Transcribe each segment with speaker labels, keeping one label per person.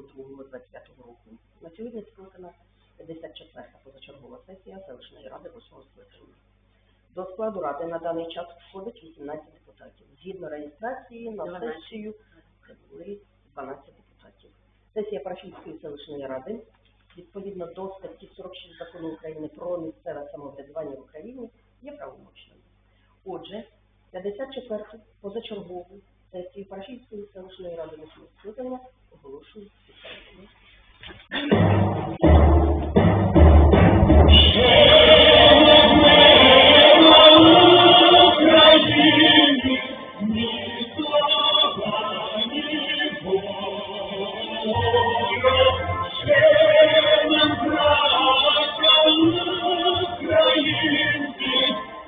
Speaker 1: 22.25 року. На сьогодні скликана 54-та позачергова сесія селищної ради 8 скликання. До складу ради на даний час входить 18 депутатів. Згідно реєстрації на
Speaker 2: 12.
Speaker 1: сесію прибули 12 депутатів. Сесія Парашівської селищної ради відповідно до статті 46 закону України про місцеве самоврядування в Україні є правомочною. Отже, 54-ту позачергову сесію Парашівської селищної ради на скликання оголошую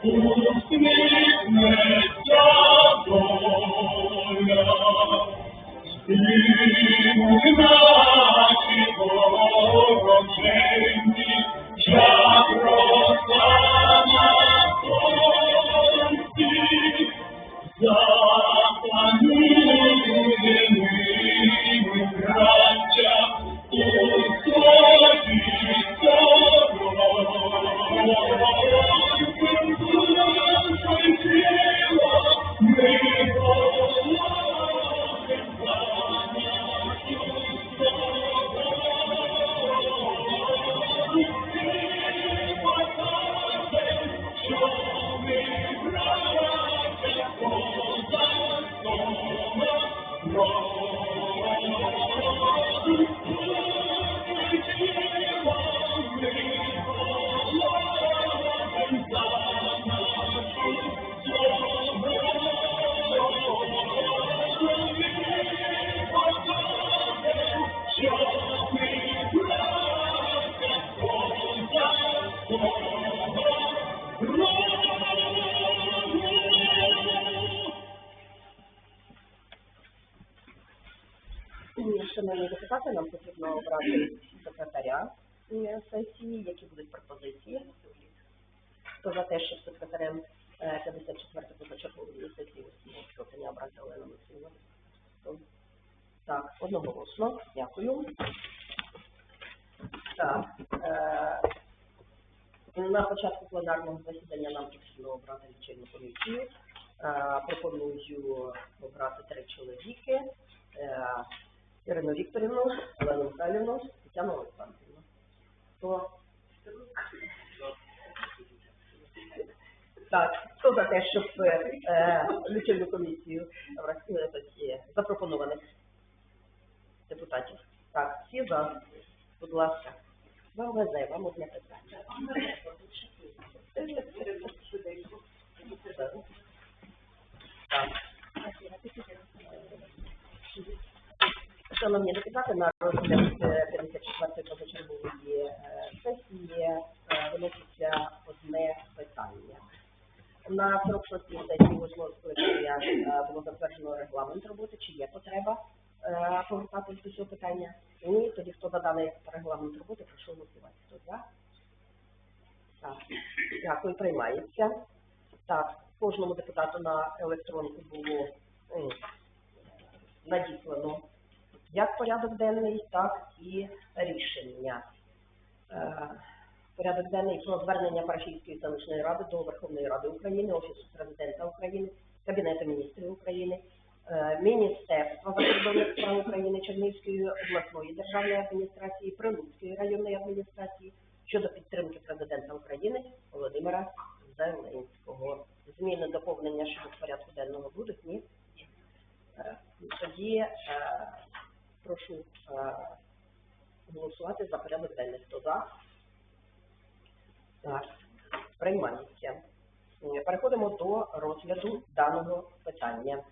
Speaker 1: Oh, Thank you. Шановні депутати, нам потрібно обрати секретаря е, сесії, які будуть пропозиції. Хто за те, щоб секретарем е, 54-ї позачергової сесії скликання обрати Олену? Хто? Так, одноголосно. Дякую. Так. Е, на початку пленарного засідання нам потрібно обрати лічильну комісію. Е, пропоную обрати три чоловіки. Е, Ірину Вікторівну, Олену Михайлівну, Тетяну Олександрівну. Хто? Так, хто за те, щоб е, лічильну комісію е, запропонованих депутатів? Так, всі за. Будь ласка. Вам везе, вам одне питання. Так. Шановні депутати, на розгляд е, 54-ї позачергової е, сесії е, виноситься одне питання. На 46-й сесії 8 скликання е, було затверджено регламент роботи. Чи є потреба е, повертатись до цього питання? Ні, тоді хто за даний регламент роботи, прошу голосувати. Хто за? Так, дякую, приймається. Так, кожному депутату на електронку було надіслано як порядок денний, так і рішення. Е, Порядок денний про звернення Парашівської селищної ради до Верховної Ради України, Офісу Президента України, Кабінету міністрів України, е, Міністерства закордонних справ України, Чернігівської обласної державної адміністрації, Прилуцької районної адміністрації щодо підтримки президента України Володимира Зеленського. Зміни доповнення щодо порядку денного будуть? Ні? Е, Тоді прошу е, голосувати за порядок денний. Хто за? Так, приймається. Е, Переходимо до розгляду даного питання.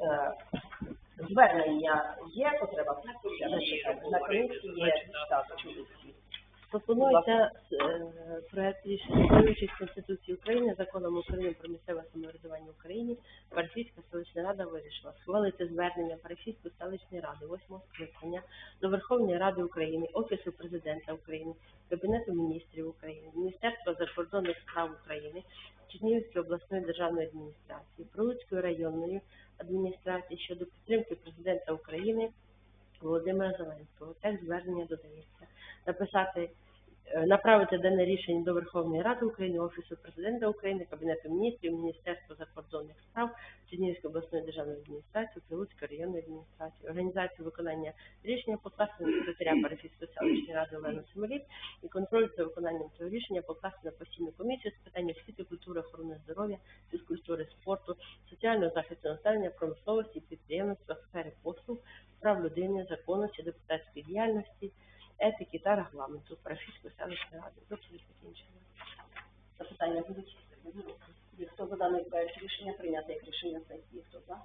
Speaker 1: Е, Звернення є потреба на комісії, так.
Speaker 2: Пропонується е, проект рішення керуючись Конституції України, законом України про місцеве самоврядування в Україні, Парафійська селищна рада вирішила схвалити звернення Парафійської селищної ради 8 скликання до Верховної Ради України, Офісу Президента України, Кабінету міністрів України, Міністерства закордонних справ України, Чернігівської обласної державної адміністрації, Прилуцької районної адміністрації щодо підтримки президента України Володимира Зеленського. Текст звернення додається написати, направити дане рішення до Верховної Ради України, Офісу Президента України, Кабінету міністрів, Міністерства закордонних справ, Чернігівської обласної державної адміністрації, Прилуцької районної адміністрації, організацію виконання рішення на секретаря Парафійської селищної ради Олену Семеліт і контроль за виконанням цього рішення покласти на постійну комісію з питань освіти, культури, охорони здоров'я, фізкультури, спорту, соціального захисту населення, промисловості, підприємництва, сфери послуг, прав людини, законності, депутатської діяльності, етики та регламенту Парафійської селищної ради. Доповідь закінчена.
Speaker 1: Запитання будуть? Хто за даний проект рішення прийняти як рішення сесії? Хто за?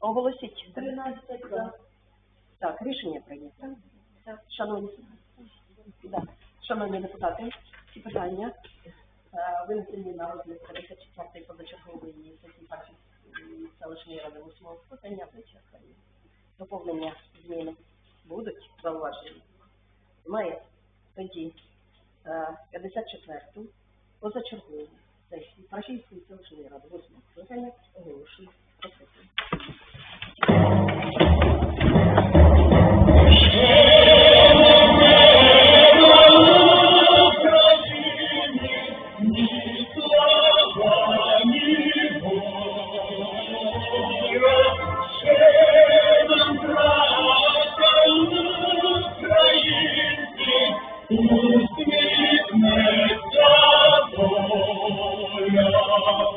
Speaker 1: Оголосіть. 13 за. Так, рішення прийнято. Шановні, да. Шановні депутати, ці питання е, винесені на розгляд 54-ї позачергової сесії Харківської селищної ради 8 скликання вичерпані. Доповнення зміни будуть зауваження? має Тоді е, 54-ту позачергову сесію Пашівської селищної ради 8 скликання оголошую
Speaker 3: Hallelujah.